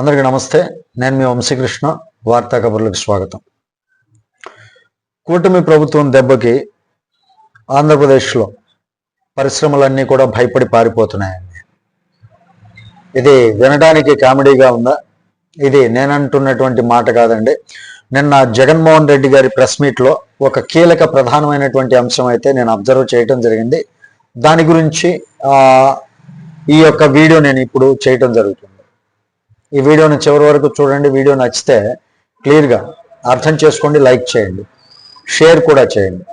అందరికీ నమస్తే. నేను మీ వంశీకృష్ణ. వార్తా కబుర్లకు స్వాగతం. కూటమి ప్రభుత్వం దెబ్బకి ఆంధ్రప్రదేశ్లో పరిశ్రమలన్నీ కూడా భయపడి పారిపోతున్నాయండి. ఇది వినడానికి కామెడీగా ఉందా? ఇది నేనంటున్నటువంటి మాట కాదండి. నిన్న జగన్మోహన్ రెడ్డి గారి ప్రెస్ మీట్లో ఒక కీలక ప్రధానమైనటువంటి అంశం అయితే నేను అబ్జర్వ్ చేయటం జరిగింది. దాని గురించి ఈ యొక్క వీడియో నేను ఇప్పుడు చేయటం జరుగుతుంది. ఈ వీడియోని చివరి వరకు చూడండి. వీడియో నచ్చితే క్లియర్గా అర్థం చేసుకోండి లైక్ చేయండి షేర్ కూడా చేయండి.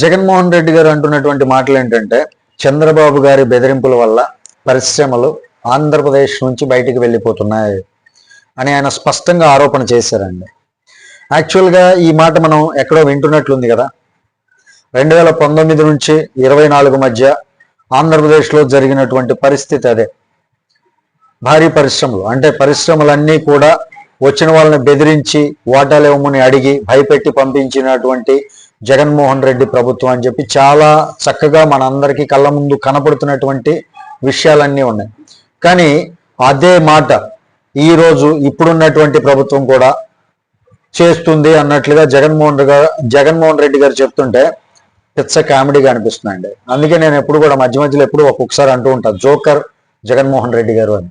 జగన్మోహన్ రెడ్డి గారు అంటున్నటువంటి మాటలు ఏంటంటే చంద్రబాబు గారి బెదిరింపుల వల్ల పరిశ్రమలు ఆంధ్రప్రదేశ్ నుంచి బయటికి వెళ్ళిపోతున్నాయి అని ఆయన స్పష్టంగా ఆరోపణ చేశారండి. యాక్చువల్గా ఈ మాట మనం ఎక్కడో వింటున్నట్లుంది కదా. రెండు వేల పంతొమ్మిది నుంచి ఇరవై నాలుగు మధ్య ఆంధ్రప్రదేశ్లో జరిగినటువంటి పరిస్థితి అదే. భారీ పరిశ్రమలు. అంటే పరిశ్రమలన్నీ కూడా వచ్చిన వాళ్ళని బెదిరించి వాటాలు అడిగి భయపెట్టి పంపించినటువంటి జగన్మోహన్ రెడ్డి ప్రభుత్వం అని చెప్పి చాలా చక్కగా మనందరికీ కళ్ళ ముందు కనపడుతున్నటువంటి విషయాలన్నీ ఉన్నాయి. కానీ అదే మాట ఈ రోజు ఇప్పుడున్నటువంటి ప్రభుత్వం కూడా చేస్తుంది అన్నట్లుగా జగన్మోహన్ గారు జగన్మోహన్ రెడ్డి గారు చెప్తుంటే పిచ్చ కామెడీగా అనిపిస్తుందండి. అందుకే నేను ఎప్పుడు కూడా మధ్య మధ్యలో ఎప్పుడు ఒక్కొక్కసారి అంటూ ఉంటాను జోకర్ జగన్మోహన్ రెడ్డి గారు అని.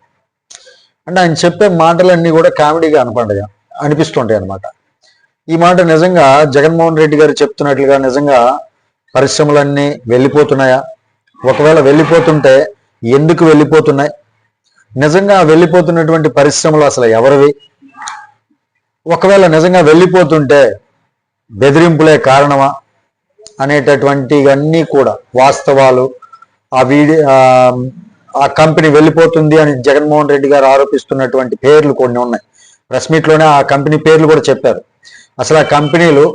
అంటే ఆయన చెప్పే మాటలన్నీ కూడా కామెడీగా అనపడగా అనిపిస్తుంటాయి అనమాట ఈ మాట నిజంగా జగన్మోహన్ రెడ్డి గారు చెప్తున్నట్లుగా నిజంగా పరిశ్రమలన్నీ వెళ్ళిపోతున్నాయా? ఒకవేళ వెళ్ళిపోతుంటే ఎందుకు వెళ్ళిపోతున్నాయి? నిజంగా వెళ్ళిపోతున్నటువంటి పరిశ్రమలు అసలు ఎవరివి? ఒకవేళ నిజంగా వెళ్ళిపోతుంటే బెదిరింపులే కారణమా? అనేటటువంటివన్నీ కూడా వాస్తవాలు. ఆ వీడియో ఆ కంపెనీ వెళ్ళిపోతుంది అని జగన్మోహన్ రెడ్డి గారు ఆరోపిస్తున్నటువంటి పేర్లు కొన్ని ఉన్నాయి. ప్రెస్ మీట్లోనే ఆ కంపెనీ పేర్లు కూడా చెప్పారు. అసలు ఆ కంపెనీలు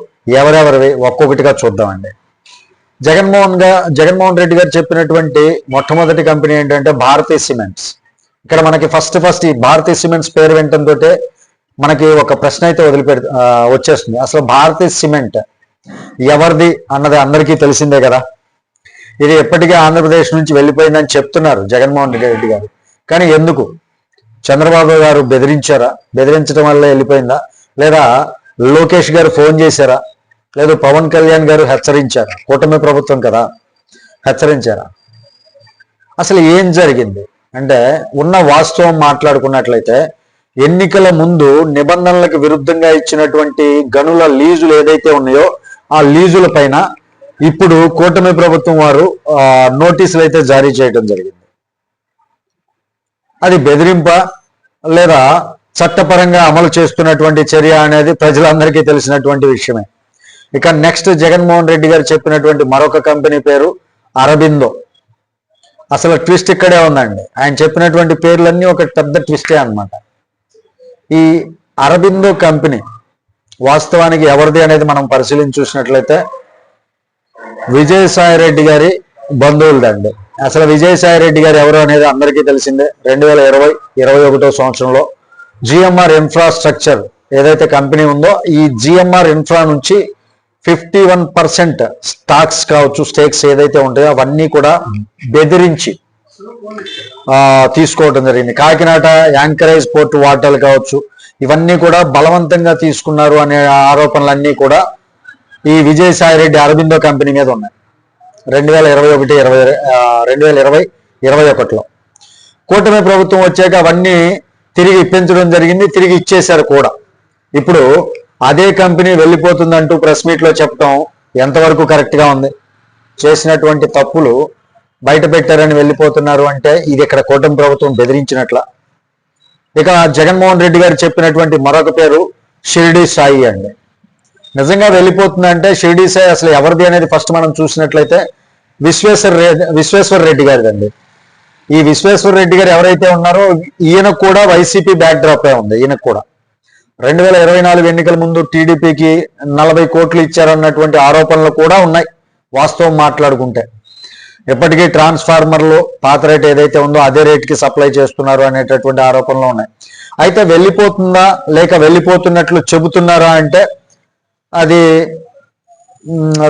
ఎవరెవరివి ఒక్కొక్కటిగా చూద్దామండి. జగన్మోహన్గా జగన్మోహన్ రెడ్డి గారు చెప్పినటువంటి మొట్టమొదటి కంపెనీ ఏంటంటే భారతీయ సిమెంట్స్. ఇక్కడ మనకి ఫస్ట్ ఫస్ట్ ఈ భారతీయ సిమెంట్స్ పేరు వినటంతో మనకి ఒక ప్రశ్న అయితే వదిలిపెడు వచ్చేస్తుంది. అసలు భారతీయ సిమెంట్ ఎవరిది అన్నది అందరికీ తెలిసిందే కదా. ఇది ఎప్పటికీ ఆంధ్రప్రదేశ్ నుంచి వెళ్ళిపోయిందని చెప్తున్నారు జగన్మోహన్ రెడ్డి గారు. కానీ ఎందుకు? చంద్రబాబు గారు బెదిరించారా? బెదిరించడం వల్ల వెళ్ళిపోయిందా? లేదా లోకేష్ గారు ఫోన్ చేశారా? లేదా పవన్ కళ్యాణ్ గారు హెచ్చరించారా? కూటమి ప్రభుత్వం కదా హెచ్చరించారా? అసలు ఏం జరిగింది? అంటే ఉన్న వాస్తవం మాట్లాడుకున్నట్లయితే ఎన్నికల ముందు నిబంధనలకు విరుద్ధంగా ఇచ్చినటువంటి గనుల లీజులు ఏదైతే ఉన్నాయో ఆ లీజుల పైన ఇప్పుడు కూటమి ప్రభుత్వం వారు నోటీసులు అయితే జారీ చేయడం జరిగింది. అది బెదిరింప లేదా చట్టపరంగా అమలు చేస్తున్నటువంటి చర్య అనేది ప్రజలందరికీ తెలిసినటువంటి విషయమే. ఇక నెక్స్ట్ జగన్మోహన్ రెడ్డి గారు చెప్పినటువంటి మరొక కంపెనీ పేరు అరబిందో. అసలు ట్విస్ట్ ఇక్కడే ఉందండి. ఆయన చెప్పినటువంటి పేర్లన్నీ ఒక పెద్ద ట్విస్టే అన్నమాట. ఈ అరబిందో కంపెనీ వాస్తవానికి ఎవరిది అనేది మనం పరిశీలించి చూసినట్లయితే విజయసాయి రెడ్డి గారి బంధువులదండి అసలు విజయసాయిరెడ్డి గారు ఎవరు అనేది అందరికీ తెలిసిందే. రెండు వేల ఇరవై ఇరవై ఒకటో సంవత్సరంలో జిఎంఆర్ ఇన్ఫ్రాస్ట్రక్చర్ ఏదైతే కంపెనీ ఉందో ఈ జిఎంఆర్ ఇన్ఫ్రా నుంచి ఫిఫ్టీ వన్ పర్సెంట్ స్టాక్స్ కావచ్చు స్టేక్స్ ఏదైతే ఉంటాయో అవన్నీ కూడా బెదిరించి తీసుకోవటం తీసుకోవడం జరిగింది. కాకినాడ యాంకరేజ్ పోర్ట్ వాటర్లు కావచ్చు ఇవన్నీ కూడా బలవంతంగా తీసుకున్నారు అనే ఆరోపణలన్నీ కూడా ఈ విజయసాయిరెడ్డి అరబిందో కంపెనీ మీద ఉన్నాయి. రెండు వేల ఇరవై ఒకటి ఇరవై రెండు వేల ఇరవై ఇరవై ఒకటిలో. కూటమి ప్రభుత్వం వచ్చాక అవన్నీ తిరిగి ఇప్పించడం జరిగింది తిరిగి ఇచ్చేశారు కూడా. ఇప్పుడు అదే కంపెనీ వెళ్ళిపోతుందంటూ ప్రెస్ మీట్లో చెప్పడం ఎంతవరకు కరెక్ట్గా ఉంది? చేసినటువంటి తప్పులు బయట పెట్టారని వెళ్ళిపోతున్నారు అంటే ఇది ఇక్కడ కూటమి ప్రభుత్వం బెదిరించినట్ల. ఇక జగన్మోహన్ రెడ్డి గారు చెప్పినటువంటి మరొక పేరు షిరిడి సాయి అండి. నిజంగా వెళ్ళిపోతుందంటే షిరిడి సాయి అసలు ఎవరిది అనేది ఫస్ట్ మనం చూసినట్లయితే విశ్వేశ్వర విశ్వేశ్వర రెడ్డి గారిదండి. ఈ విశ్వేశ్వర రెడ్డి గారు ఎవరైతే ఉన్నారో ఈయన కూడా వైసీపీ బ్యాక్ డ్రాప్ ఉంది ఈయనకు కూడా. రెండు వేల ఇరవై నాలుగు ఎన్నికల ముందు టీడీపీకి నలభై కోట్లు ఇచ్చారన్నటువంటి ఆరోపణలు కూడా ఉన్నాయి వాస్తవం మాట్లాడుకుంటే. ఇప్పటికీ ట్రాన్స్ఫార్మర్లు పాత రేట్ ఏదైతే ఉందో అదే రేట్కి సప్లై చేస్తున్నారు అనేటటువంటి ఆరోపణలు ఉన్నాయి. అయితే వెళ్ళిపోతుందా లేక వెళ్ళిపోతున్నట్లు చెబుతున్నారా అంటే అది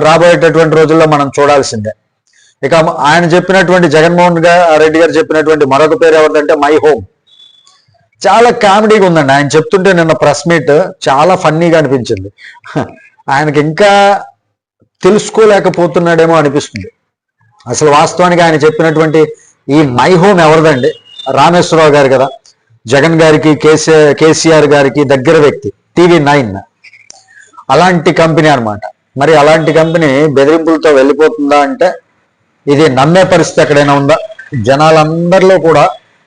రాబోయేటటువంటి రోజుల్లో మనం చూడాల్సిందే. ఇక ఆయన చెప్పినటువంటి జగన్మోహన్ రెడ్డి గారు చెప్పినటువంటి మరొక పేరు ఎవరిదంటే మై హోమ్. చాలా కామెడీగా ఉందండి. ఆయన చెప్తుంటే నిన్న ప్రెస్ మీట్ చాలా ఫన్నీగా అనిపించింది. ఆయనకి ఇంకా తెలుసుకోలేకపోతున్నాడేమో అనిపిస్తుంది. అసలు వాస్తవానికి ఆయన చెప్పినటువంటి ఈ మై హోమ్ ఎవరిదండి? రామేశ్వరరావు గారు కదా. జగన్ గారికి కేసీ కేసీఆర్ గారికి దగ్గర వ్యక్తి టీవీ నైన్. అలాంటి కంపెనీ అనమాట మరి అలాంటి కంపెనీ బెదిరింపులతో వెళ్ళిపోతుందా అంటే ఇది నమ్మే పరిస్థితి ఎక్కడైనా ఉందా? జనాలందరిలో కూడా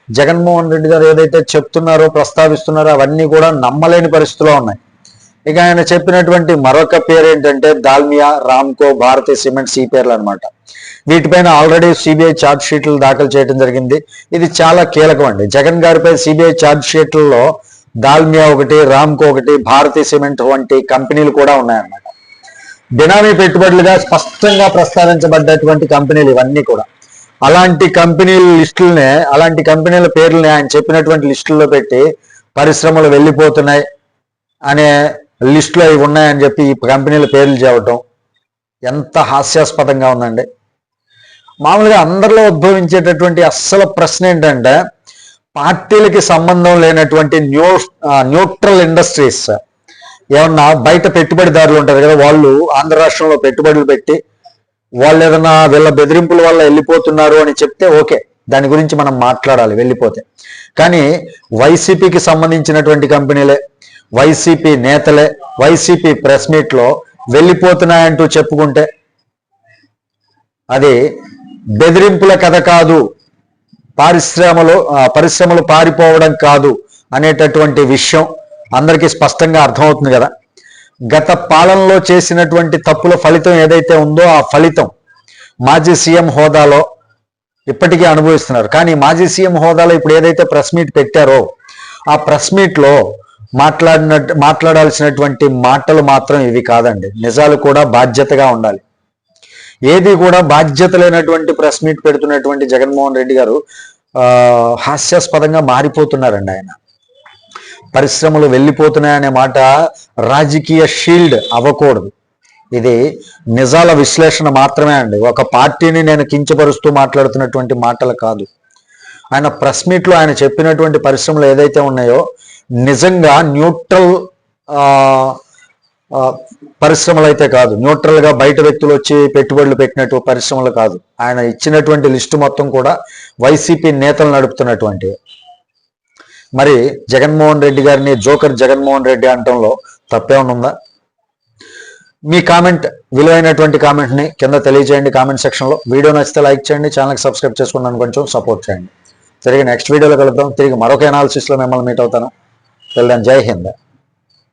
జగన్మోహన్ రెడ్డి గారు ఏదైతే చెప్తున్నారో ప్రస్తావిస్తున్నారో అవన్నీ కూడా నమ్మలేని పరిస్థితిలో ఉన్నాయి. ఇక ఆయన చెప్పినటువంటి మరొక పేరు ఏంటంటే దాల్మియా రామ్కో భారతీ సిమెంట్స్ ఈ పేర్లు అనమాట వీటిపైన ఆల్రెడీ సిబిఐ ఛార్జ్ షీట్లు దాఖలు చేయడం జరిగింది. ఇది చాలా కీలకం అండి. జగన్ గారిపై సిబిఐ ఛార్జ్ షీట్లలో దాల్మియా ఒకటి రామ్కో ఒకటి భారతీ సిమెంట్ వంటి కంపెనీలు కూడా ఉన్నాయన్నమాట. బినామీ పెట్టుబడులుగా స్పష్టంగా ప్రస్తావించబడ్డటువంటి కంపెనీలు ఇవన్నీ కూడా. అలాంటి కంపెనీల లిస్టులనే అలాంటి కంపెనీల పేర్లని ఆయన చెప్పినటువంటి లిస్టుల్లో పెట్టి పరిశ్రమలు వెళ్ళిపోతున్నాయి అనే లిస్టులో అవి ఉన్నాయని చెప్పి ఈ కంపెనీల పేర్లు చెప్పటం ఎంత హాస్యాస్పదంగా ఉందండి. మామూలుగా అందరిలో ఉద్భవించేటటువంటి అస్సలు ప్రశ్న ఏంటంటే పార్టీలకి సంబంధం లేనటువంటి న్యూ న్యూట్రల్ ఇండస్ట్రీస్. ఏమన్నా బయట పెట్టుబడిదారులు ఉంటారు కదా వాళ్ళు ఆంధ్ర రాష్ట్రంలో పెట్టుబడులు పెట్టి వాళ్ళు ఏదైనా వీళ్ళ బెదిరింపుల వల్ల వెళ్ళిపోతున్నారు అని చెప్తే ఓకే దాని గురించి మనం మాట్లాడాలి వెళ్ళిపోతే. కానీ వైసీపీకి సంబంధించినటువంటి కంపెనీలే వైసీపీ నేతలే వైసీపీ ప్రెస్ మీట్లో వెళ్ళిపోతున్నాయంటూ చెప్పుకుంటే అది బెదిరింపుల కథ కాదు. పారిశ్రమలు ఆ, పరిశ్రమలు పారిపోవడం కాదు అనేటటువంటి విషయం అందరికీ స్పష్టంగా అర్థమవుతుంది కదా. గత పాలనలో చేసినటువంటి తప్పుల ఫలితం ఏదైతే ఉందో ఆ ఫలితం మాజీ సీఎం హోదాలో ఇప్పటికీ అనుభవిస్తున్నారు. కానీ మాజీ సీఎం హోదాలో ఇప్పుడు ఏదైతే ప్రెస్ మీట్ పెట్టారో ఆ ప్రెస్ మీట్లో మాట్లాడిన మాట్లాడాల్సినటువంటి మాటలు మాత్రం ఇవి కాదండి. నిజాలు కూడా బాధ్యతగా ఉండాలి. ఏది కూడా బాధ్యత లేనటువంటి ప్రెస్ మీట్ పెడుతున్నటువంటి జగన్మోహన్ రెడ్డి గారు హాస్యాస్పదంగా మారిపోతున్నారండి ఆయన. పరిశ్రమలు వెళ్ళిపోతున్నాయనే మాట రాజకీయ షీల్డ్ అవ్వకూడదు. ఇది నిజాల విశ్లేషణ మాత్రమే అండి. ఒక పార్టీని నేను కించపరుస్తూ మాట్లాడుతున్నటువంటి మాటలు కాదు. ఆయన ప్రెస్ మీట్లో ఆయన చెప్పినటువంటి పరిశ్రమలు ఏదైతే ఉన్నాయో నిజంగా న్యూట్రల్ పరిశ్రమలు అయితే కాదు. న్యూట్రల్గా బయట వ్యక్తులు వచ్చి పెట్టుబడులు పెట్టినట్టు పరిశ్రమలు కాదు. ఆయన ఇచ్చినటువంటి లిస్టు మొత్తం కూడా వైసీపీ నేతలు నడుపుతున్నటువంటి. మరి జగన్మోహన్ రెడ్డి గారిని జోకర్ జగన్మోహన్ రెడ్డి అనటంలో తప్పేమనుందా మీ కామెంట్ విలువైనటువంటి కామెంట్ని కింద తెలియజేయండి కామెంట్ సెక్షన్లో. వీడియో నచ్చితే లైక్ చేయండి ఛానల్ సబ్స్క్రైబ్ చేసుకున్నాను కొంచెం సపోర్ట్ చేయండి. తిరిగి నెక్స్ట్ వీడియోలో కలుద్దాం. తిరిగి మరొక అనాలిసిస్లో మిమ్మల్ని మీట్ అవుతాను. వెళ్ళాను జై హింద్.